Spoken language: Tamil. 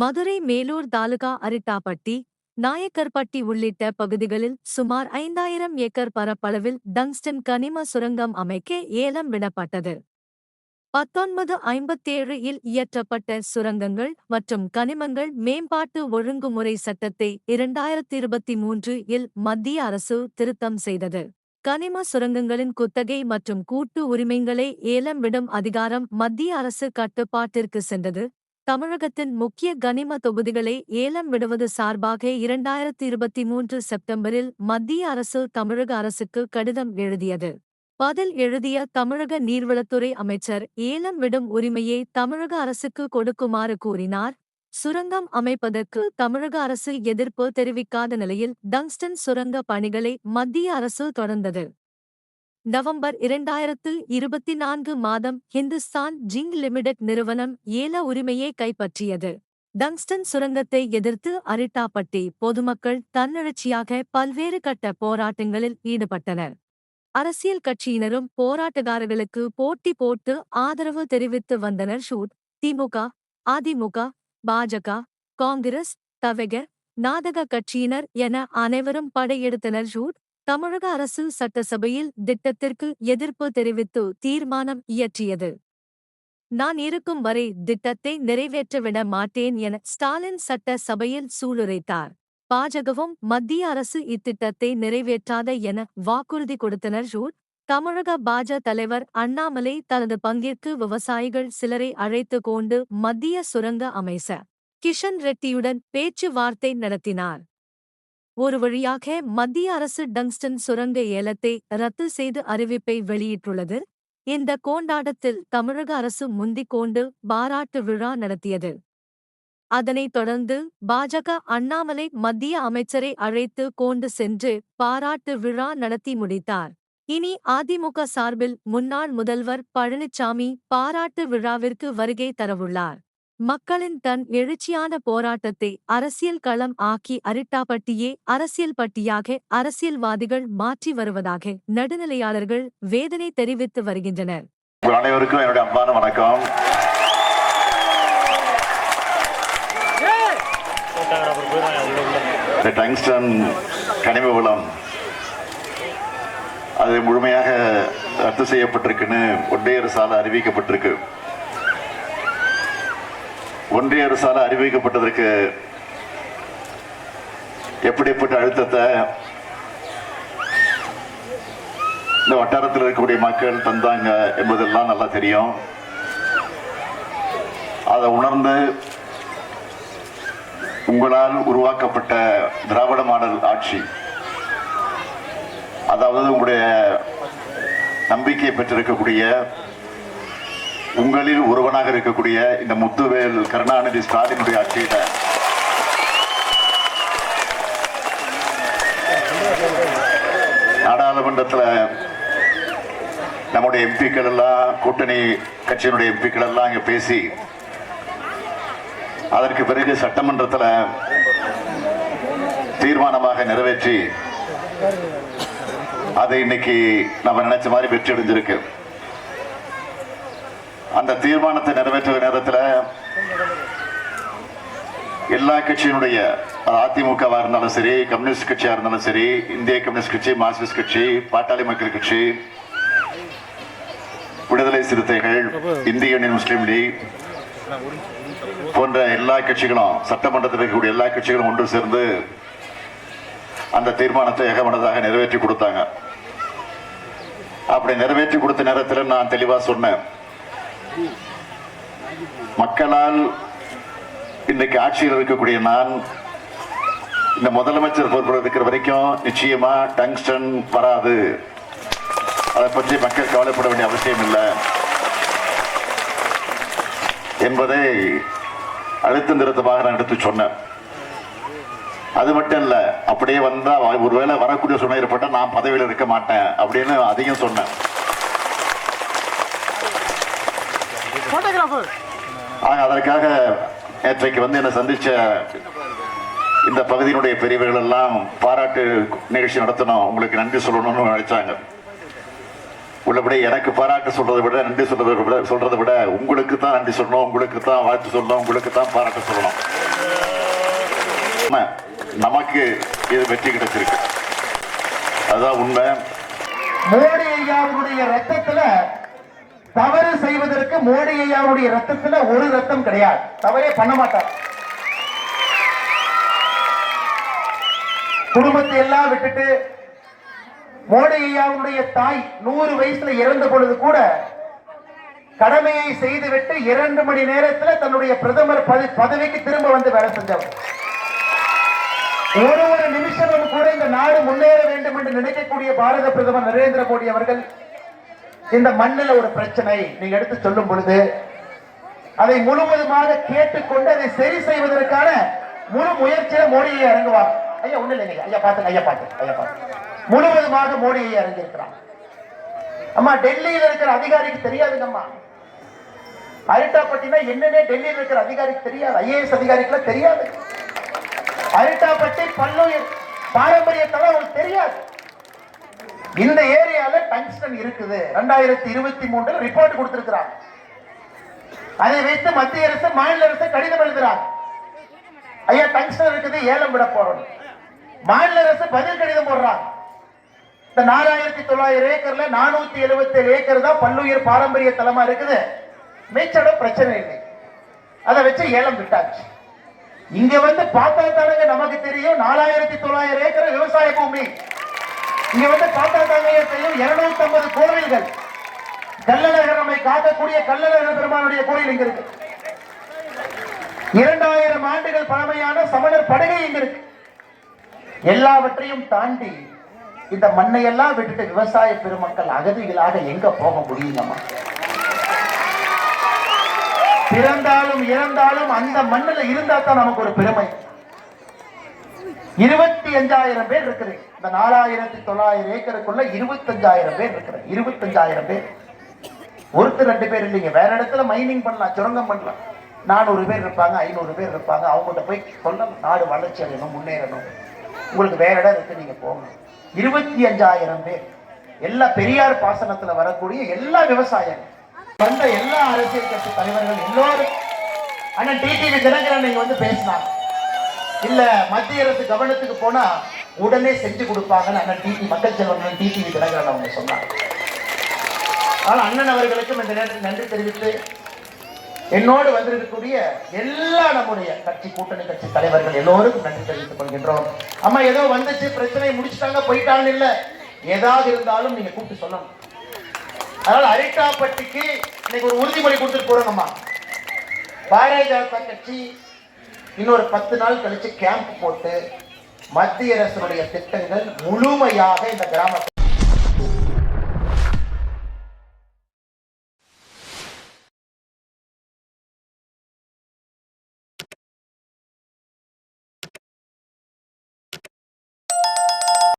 மதுரை மேலூர் தாலுகா அரிட்டாப்பட்டி நாயக்கர்பட்டி உள்ளிட்ட பகுதிகளில் சுமார் ஐந்தாயிரம் ஏக்கர் பரப்பளவில் டங்ஸ்டன் கனிம சுரங்கம் அமைக்க ஏலம் விடப்பட்டது. பத்தொன்பது ஐம்பத்தேழு இல் இயற்றப்பட்ட சுரங்கங்கள் மற்றும் கனிமங்கள் மேம்பாட்டு ஒழுங்குமுறை சட்டத்தை இரண்டாயிரத்தி இருபத்தி மூன்று இல் மத்திய அரசு திருத்தம் செய்தது. கனிம சுரங்கங்களின் குத்தகை மற்றும் கூட்டு உரிமைகளை ஏலம் விடும் அதிகாரம் மத்திய அரசு கட்டுப்பாட்டிற்கு சென்றது. தமிழகத்தின் முக்கிய கனிம தொகுதிகளை ஏலம் விடுவது சார்பாக இரண்டாயிரத்தி இருபத்தி மூன்று செப்டம்பரில் மத்திய அரசு தமிழக அரசுக்கு கடிதம் எழுதியது. பதில் எழுதிய தமிழக நீர்வளத்துறை அமைச்சர் ஏலம் விடும் உரிமையை தமிழக அரசுக்கு கொடுக்குமாறு கூறினார். சுரங்கம் அமைப்பதற்கு தமிழக அரசு எதிர்ப்பு தெரிவிக்காத நிலையில் டங்ஸ்டன் சுரங்க பணிகளை மத்திய அரசு தொடர்ந்தது. நவம்பர் இரண்டாயிரத்து இருபத்தி நான்கு மாதம் ஹிந்துஸ்தான் ஜிங் லிமிடெட் நிறுவனம் ஏல உரிமையை கைப்பற்றியது. டங்ஸ்டன் சுரங்கத்தை எதிர்த்து அரிட்டாப்பட்டி பொதுமக்கள் தன்னெழுச்சியாக பல்வேறு கட்ட போராட்டங்களில் ஈடுபட்டனர். அரசியல் கட்சியினரும் போராட்டக்காரர்களுக்கு போட்டி போட்டு ஆதரவு தெரிவித்து வந்தனர். ஷூட் திமுக அதிமுக பாஜக காங்கிரஸ் தவக நாடக கட்சியினர் என அனைவரும் படையெடுத்தனர். ஷூட் தமிழக அரசு சட்டசபையில் திட்டத்திற்கு எதிர்ப்பு தெரிவித்து தீர்மானம் இயற்றியது. நான் இருக்கும் வரை திட்டத்தை நிறைவேற்றவிட மாட்டேன் என ஸ்டாலின் சட்ட சபையில் சூளுரைத்தார். பாஜகவும் மத்திய அரசு இத்திட்டத்தை நிறைவேற்றாத என வாக்குறுதி கொடுத்தனர். ஷூட் தமிழக பாஜ தலைவர் அண்ணாமலை தனது பங்கிற்கு விவசாயிகள் சிலரை அழைத்து கொண்டு மத்திய சுரங்க அமைச்சர் கிஷன் ரெட்டியுடன் பேச்சுவார்த்தை நடத்தினார். ஒரு வழியாக மத்திய அரசு டங்ஸ்டன் சுரங்க ஏலத்தை ரத்து செய்து அறிவிப்பை வெளியிட்டுள்ளது. இந்த கோண்டாட்டத்தில் தமிழக அரசு முந்திக் கொண்டு பாராட்டு விழா நடத்தியது. அதனைத் தொடர்ந்து பாஜக அண்ணாமலை மத்திய அமைச்சரை அழைத்து கொண்டு சென்று பாராட்டு விழா நடத்தி முடித்தார். இனி அதிமுக சார்பில் முன்னாள் முதல்வர் பழனிசாமி பாராட்டு விழாவிற்கு வருகை தரவுள்ளார். மக்களின் தன் எழுச்சியான போராட்டத்தை அரசியல் களம் ஆக்கி அரிட்டாப்பட்டியே அரசியல் பட்டியாக அரசியல்வாதிகள் மாற்றி வருவதாக நடுநிலையாளர்கள் வேதனை தெரிவித்து வருகின்றனர். அனைவருக்கும் என்னுடைய அன்பான வணக்கம். டங்ஸ்டன் கனிம வளம் அது முழுமையாக ரத்து செய்யப்பட்டிருக்குன்னு ஒன்றிய அரசால் அறிவிக்கப்பட்டிருக்கு. ஒன்றிய அரசால் அறிவிக்கப்பட்டதற்கு எப்படிப்பட்ட அழுத்தத்தை இந்த வட்டாரத்தில் இருக்கக்கூடிய மக்கள் தந்தாங்க என்பதெல்லாம் நல்லா தெரியும். அதை உணர்ந்து உங்களால் உருவாக்கப்பட்ட திராவிட மாடல் ஆட்சி அதாவது உங்களுடைய நம்பிக்கை பெற்றிருக்கக்கூடிய உங்களில் ஒருவனாக இருக்கக்கூடிய இந்த முத்துவேல் கருணாநிதி ஸ்டாலினுடைய ஆட்சியில. நாடாளுமன்றத்தில் நம்முடைய எம்பிக்கள் எல்லாம் கூட்டணி கட்சியினுடைய எம்பிக்கள் எல்லாம் இங்க பேசி அதற்கு பிறகு சட்டமன்றத்தில் தீர்மானமாக நிறைவேற்றி அதை இன்னைக்கு நம்ம நினைச்ச மாதிரி வெற்றி அடைஞ்சிருக்கு. அந்த தீர்மானத்தை நிறைவேற்றுகிற நேரத்தில் எல்லா கட்சியினுடைய அதிமுகவாக இருந்தாலும் சரி கம்யூனிஸ்ட் கட்சியாக இருந்தாலும் சரி இந்திய கம்யூனிஸ்ட் கட்சி மார்க்சிஸ்ட் கட்சி பாட்டாளி மக்கள் கட்சி விடுதலை சிறுத்தைகள் இந்திய யூனியன் முஸ்லீம் லீக் போன்ற எல்லா கட்சிகளும் சட்டமன்றத்தில் இருக்கக்கூடிய எல்லா கட்சிகளும் ஒன்று சேர்ந்து அந்த தீர்மானத்தை ஏகமனதாக நிறைவேற்றி கொடுத்தாங்க. அப்படி நிறைவேற்றி கொடுத்த நேரத்தில் நான் தெளிவாக சொன்னேன். மக்களால் இன்னைக்கு ஆட்சியில் இருக்கக்கூடிய நான் இந்த முதலமைச்சர் பொறுப்பில் இருக்கிற வரைக்கும் நிச்சயமா டங்ஸ்டன் வராது. அதை பற்றி மக்கள் கவலைப்பட வேண்டிய அவசியம் இல்லை. என்பதை அழுத்த நிறுத்தமாக நான் எடுத்து சொன்னேன். அது மட்டும் இல்லை அப்படியே வந்தால் ஒருவேளை வரக்கூடிய சூழ்நிலை ஏற்பட்டால் நான் பதவியில் இருக்க மாட்டேன் அப்படின்னு அதையும் சொன்னேன். ஆக அதற்காக நேற்றைக்கு வந்து என்னை சந்திச்ச இந்த பகுதியினுடைய பெரியவர்கள் எல்லாம் பாராட்டு நிகழ்ச்சி நடத்தணும் உங்களுக்கு நன்றி சொல்லணும்னு நினைச்சாங்க. உள்ளபடி எனக்கு பாராட்டு சொல்றதை விட நன்றி சொல்றதை விட சொல்றதை விட உங்களுக்கு தான் நன்றி சொல்லணும் உங்களுக்கு தான் வாழ்த்து சொல்லணும் உங்களுக்கு தான் பாராட்டு சொல்லணும். நமக்கு இது வெற்றி கிடைச்சிருக்கு. அதுதான் உண்மை. மோடி ஐயாவுடைய ரத்தத்துல தவறு செய்வதற்கு மோடி ஐயாவுடைய ரத்தத்துல ஒரு ரத்தம் கிடையாது. தவறே பண்ண மாட்டார். குடும்பத்தை எல்லாம் விட்டுட்டு மோடி ஐயாவுடைய தாய் நூறு வயசுல இறந்த பொழுது கூட கடமையை செய்துவிட்டு இரண்டு மணி நேரத்துல தன்னுடைய பிரதமர் பதவிக்கு திரும்ப வந்து வேலை செஞ்சவர். ஒரு ஒரு நிமிஷமும் கூட இந்த நாடு முன்னேற வேண்டும் என்று நினைக்கக்கூடிய பாரத பிரதமர் நரேந்திர மோடி அவர்கள் இந்த மண்ணில் ஒரு பிரச்சனை. நீங்க எடுத்து சொல்லும் பொழுது அதை முழுவதுமாக கேட்டுக்கொண்டு அதை சரி செய்வதற்கான முழு முயற்சியில மோடியை இறங்குவார். ஐயா ஒண்ணு இல்லைங்க. ஐயா பாத்துங்க ஐயா பாத்து ஐயா பாத்து முழுவதுமாக மோடியை இறங்கியிருக்கிறார். அம்மா டெல்லியில் இருக்கிற அதிகாரிக்கு தெரியாதுங்கம்மா அரிட்டாப்பட்டினா என்னன்னே டெல்லியில் இருக்கிற அதிகாரிக்கு தெரியாது. ஐஏஎஸ் அதிகாரிக்குலாம் தெரியாது. அரிட்டாப்பட்டி பல்லுயிர் பாரம்பரியத்தெல்லாம் அவங்களுக்கு தெரியாது. இந்த ஏரியால டங்ஸ்டன் இருக்குது. ரெண்டாயிரத்தி இருபத்தி மூன்று ரிப்போர்ட் கொடுத்திருக்கிறாங்க அதை வைத்து மத்திய அரசு மாநில அரசு கடிதம் எழுதுறாங்க ஐயா டங்ஸ்டன் இருக்குது ஏலம் விட போறோம். மாநில அரசு பதில் கடிதம் போடுறாங்க இந்த நாலாயிரத்தி தொள்ளாயிரம் ஏக்கர்ல நானூத்தி எழுபத்தி ஏழு ஏக்கர் தான் பல்லுயிர் பாரம்பரிய தலமா இருக்குது. மிச்சட பிரச்சனை இல்லை. அதை வச்சு ஏலம் விட்டாச்சு. இங்க வந்து பார்த்தா தானங்க நமக்கு தெரியும். நாலாயிரத்தி தொள்ளாயிரம் ஏக்கர் விவசாய பூமி. இங்க வந்து பார்த்தா தானங்க இருநூத்தி ஐம்பது கோவில்கள். கல்லழகர் நம்மை காக்கக்கூடிய கல்லழகர் பெருமானுடைய கோயில் இங்க இருக்கு. இரண்டாயிரம் ஆண்டுகள் பழமையான சமணர் படுகை இங்க இருக்கு. எல்லாவற்றையும் தாண்டி இந்த மண்ணை எல்லாம் விட்டுட்டு விவசாய பெருமக்கள் அகதிகளாக எங்க போக முடியுமா பிறந்தாலும் இறந்தாலும் அந்த மண்ணுல இருந்தா தான் நமக்கு ஒரு பெருமை. இருபத்தி அஞ்சாயிரம் பேர் இருக்குது இந்த நாலாயிரத்தி தொள்ளாயிரம் ஏக்கருக்குள்ள இருபத்தஞ்சாயிரம் பேர் இருக்குது இருபத்தஞ்சாயிரம் பேர். ஒருத்தர் ரெண்டு பேர் இல்லைங்க. வேற இடத்துல மைனிங் பண்ணலாம் சுரங்கம் பண்ணலாம். நானூறு பேர் இருப்பாங்க ஐநூறு பேர் இருப்பாங்க. அவங்கள்ட்ட போய் சொல்லலாம் நாடு வளர்ச்சி அடையணும் முன்னேறணும். உங்களுக்கு வேற இடம் இருக்கு நீங்க போகணும். இருபத்தி அஞ்சாயிரம் பேர். எல்லா பெரியார் பாசனத்துல வரக்கூடிய எல்லா விவசாயிகள். வந்த எல்லா அரசியல் கட்சி தலைவர்கள் எல்லோரும். ஆனா டிடிவி தினகரன் நீங்க வந்து பேசினாங்க இல்ல மத்திய அரசு கவனத்துக்கு போனா உடனே செஞ்சு கொடுப்பாங்கன்னு அண்ணன் டிடி மக்கள் செல்வன் டிடிவி தினகரன் அவங்க சொன்னாங்க. ஆனால் அண்ணன் அவர்களுக்கும் இந்த நேரத்தில் நன்றி தெரிவித்து என்னோடு வந்திருக்கக்கூடிய எல்லா நம்முடைய கட்சி கூட்டணி கட்சி தலைவர்கள் எல்லோருக்கும் நன்றி தெரிவித்துக் கொள்கின்றோம். அம்மா ஏதோ வந்துச்சு பிரச்சனை முடிச்சுட்டாங்க போயிட்டாங்கன்னு இல்ல. ஏதாவது இருந்தாலும் நீங்க கூப்பிட்டு சொல்லணும். அதனால அரிட்டாப்பட்டிக்கு இன்னைக்கு ஒரு உறுதிமொழி கொடுத்துட்டு போறோங்கம்மா பாரதிய ஜனதா கட்சி இன்னொரு பத்து நாள் கழிச்சு கேம்ப் போட்டு மத்திய அரசுடைய திட்டங்கள் முழுமையாக இந்த கிராமத்தில்